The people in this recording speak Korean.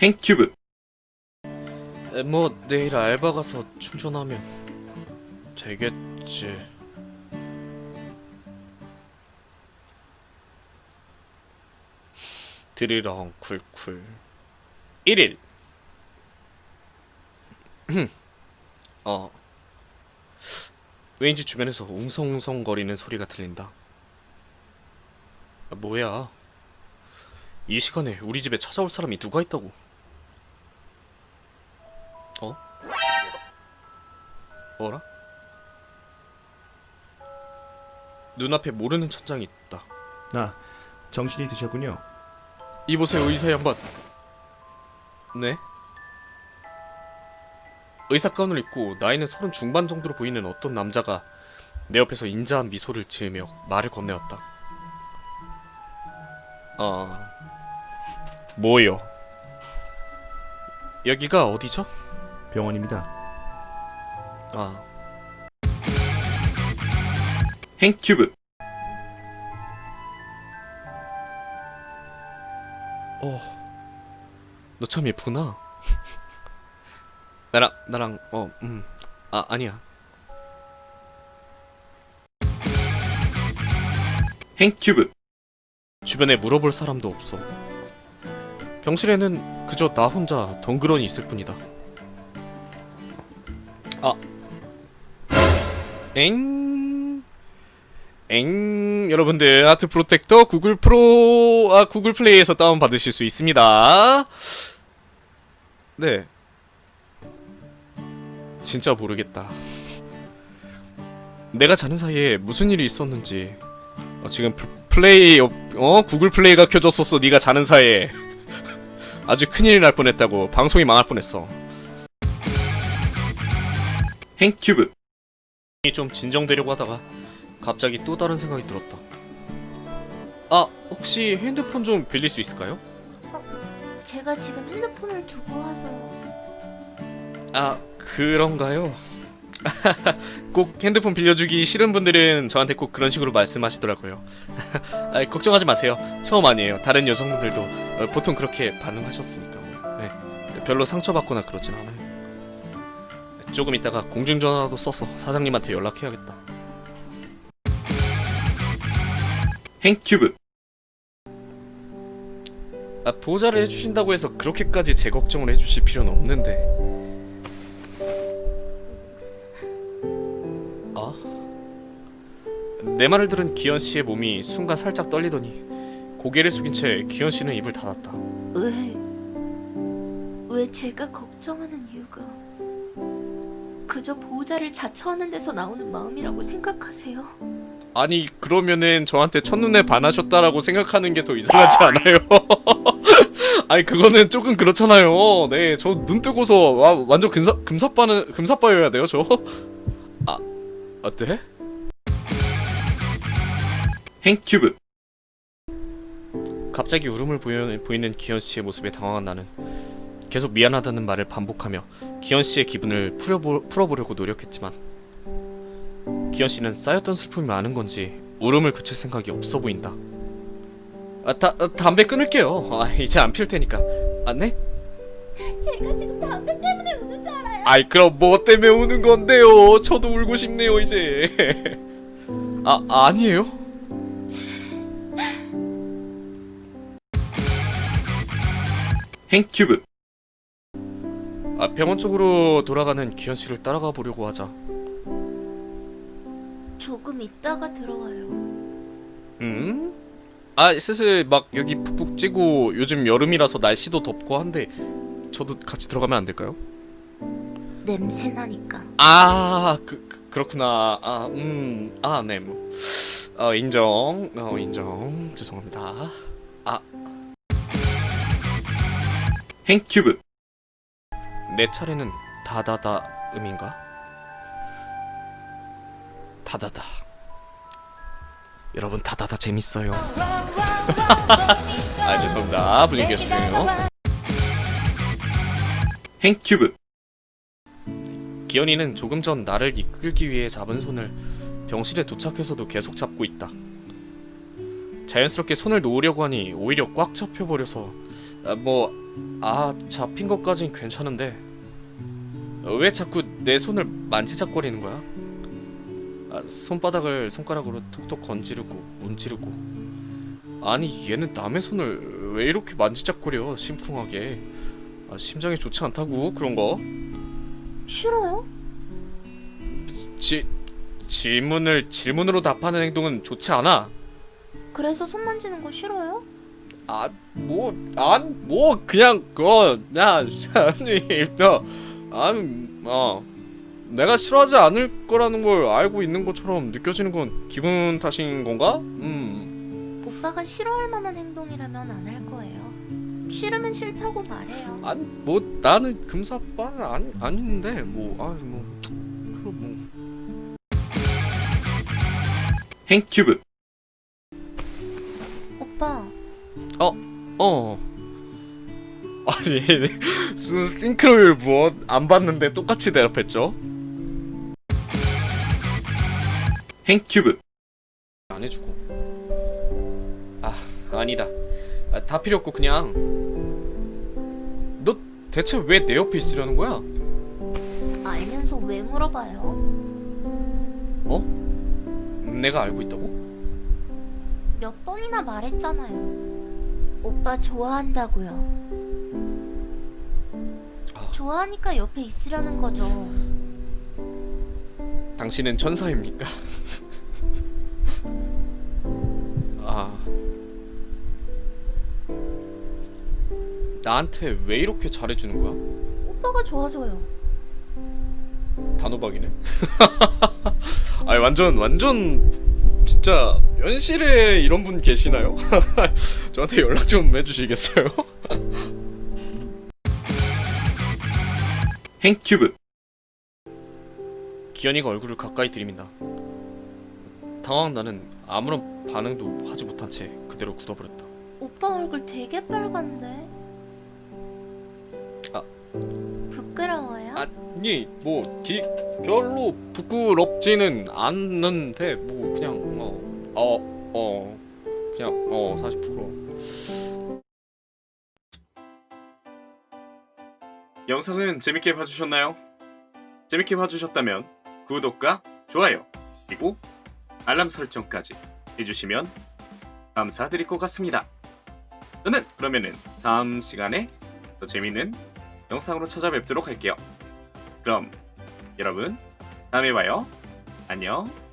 행튜브. 에, 뭐 내일 알바 가서 충전하면 되겠지. 드리랑 쿨쿨. 1일. 어. 왠지 주변에서 웅성웅성거리는 소리가 들린다. 아, 뭐야? 이 시간에 우리 집에 찾아올 사람이 누가 있다고 어라? 눈앞에 모르는 천장이 있다. 아, 정신이 드셨군요. 이보세요 의사 양반. 네? 의사 가운을 입고 나이는 서른 중반 정도로 보이는 어떤 남자가 내 옆에서 인자한 미소를 지으며 말을 건네었다. 아, 뭐요? 여기가 어디죠? 병원입니다. 아, 행튜브 어, 너 참 예쁘구나. 나랑 나랑 어, 음, 아 아니야. 행튜브 주변에 물어볼 사람도 없어. 병실에는 그저 나 혼자 덩그러니 있을 뿐이다. 엥, 엥, 여러분들 하트 프로텍터 구글 프로 아 구글 플레이에서 다운 받으실 수 있습니다. 네, 진짜 모르겠다. 내가 자는 사이에 무슨 일이 있었는지. 어, 지금 플- 플레이 어, 어? 구글 플레이가 켜졌었어 네가 자는 사이에. 아주 큰일이 날 뻔했다고 방송이 망할 뻔했어. 행튜브 좀 진정되려고 하다가 갑자기 또 다른 생각이 들었다 아 혹시 핸드폰 좀 빌릴 수 있을까요? 제가 지금 핸드폰을 두고 와서 아 그런가요? 꼭 핸드폰 빌려주기 싫은 분들은 저한테 꼭 그런 식으로 말씀하시더라고요 아, 걱정하지 마세요 처음 아니에요 다른 여성분들도 어, 보통 그렇게 반응하셨으니까 뭐. 네. 별로 상처받거나 그러진 않아요 조금 있다가 공중전화도 써서 사장님한테 연락해야겠다. 행튜브. 아, 보호자를 해주신다고 해서 그렇게까지 제 걱정을 해주실 필요는 없는데. 아? 내 말을 들은 기현 씨의 몸이 순간 살짝 떨리더니 고개를 숙인 채 기현 씨는 입을 닫았다. 왜, 왜 제가 걱정하는 이유가 그저 보호자를 자처하는 데서 나오는 마음이라고 생각하세요? 아니 그러면은 저한테 첫눈에 반하셨다라고 생각하는 게 더 이상하지 않아요? 아니 그거는 조금 그렇잖아요. 네, 저 눈 뜨고서 와, 완전 금사 금사빠는 금사빠여야 돼요, 저. 아, 어때? 행튜브 갑자기 울음을 보이는 기현 씨의 모습에 당황한 나는 계속 미안하다는 말을 반복하며 기현 씨의 기분을 풀어보, 풀어보려고 노력했지만 기현 씨는 쌓였던 슬픔이 많은 건지 울음을 그칠 생각이 없어 보인다. 아, 다, 아, 담배 끊을게요. 아, 이제 안 피울 테니까. 아, 네? 제가 지금 담배 때문에 우는 줄 알아요? 아이 그럼 뭐 때문에 우는 건데요? 저도 울고 싶네요 이제. 아 아니에요? 행튜브 아 병원 쪽으로 돌아가는 기현 씨를 따라가 보려고 하자. 조금 있다가 들어와요 음? 아 슬슬 막 여기 푹푹 찌고 요즘 여름이라서 날씨도 덥고 한데 저도 같이 들어가면 안 될까요? 냄새 나니까 아 그, 그 그렇구나. 아음아네 뭐. 어 인정. 어 인정. 죄송합니다. 행튜브 내 차례는 다다다 음인가? 다다다. 여러분 다다다 재밌어요. 아 죄송합니다. 분위기가 좋네요. 행튜브 기현이는 조금 전 나를 이끌기 위해 잡은 손을 병실에 도착해서도 계속 잡고 있다. 자연스럽게 손을 놓으려고 하니 오히려 꽉 잡혀버려서 아, 뭐 아 잡힌 것까진 괜찮은데 왜 자꾸 내 손을 만지작거리는 거야? 아, 손바닥을 손가락으로 톡톡 건지르고 문지르고 아니 얘는 남의 손을 왜 이렇게 만지작거려 심쿵하게 아, 심장이 좋지 않다고 그런 거 싫어요? 지, 질문을 질문으로 답하는 행동은 좋지 않아 그래서 손 만지는 거 싫어요? 아, 뭐, 안, 뭐, 그냥, 그거, 야, 아니, 야, 아니, 어, 내가 싫어하지 않을 거라는 걸 알고 있는 것처럼 느껴지는 건 기분 탓인 건가? 음, 오빠가 싫어할 만한 행동이라면 안 할 거예요. 싫으면 싫다고 말해요. 아니, 뭐, 나는 금사빠는 아니, 아닌데, 뭐, 아, 뭐, 그럼 뭐. 행튜브 어. 아니, 무슨 싱크로율 뭐, 안 봤는데 똑같이 대답했죠? 행튜브 안 해주고 아 아니다 아, 다 필요 없고 그냥 너 대체 왜 내 옆에 있으려는 거야? 알면서 왜 물어봐요? 내가 알고 있다고? 몇 번이나 말했잖아요. 오빠 좋아한다고요. 아. 좋아하니까 옆에 있으려는 거죠. 당신은 천사입니까? 아 나한테 왜 이렇게 잘해주는 거야? 오빠가 좋아서요. 단호박이네. 아니 완전 완전 진짜 현실에 이런 분 계시나요? 저한테 연락 좀 해주시겠어요? 행튜브 기현이가 얼굴을 가까이 들이민다. 당황한 나는 아무런 반응도 하지 못한 채 그대로 굳어버렸다. 오빠 얼굴 되게 빨간데. 아. 부끄러워요? 아니 뭐 기, 별로 부끄럽지는 않는데 뭐 그냥 어 어어 어, 그냥 어 사실 부러워. 영상은 재밌게 봐주셨나요? 재밌게 봐주셨다면 구독과 좋아요 그리고 알람 설정까지 해주시면 감사드릴 것 같습니다. 저는 그러면은 다음 시간에 더 재밌는 영상으로 찾아뵙도록 할게요. 그럼 여러분 다음에 봐요. 안녕.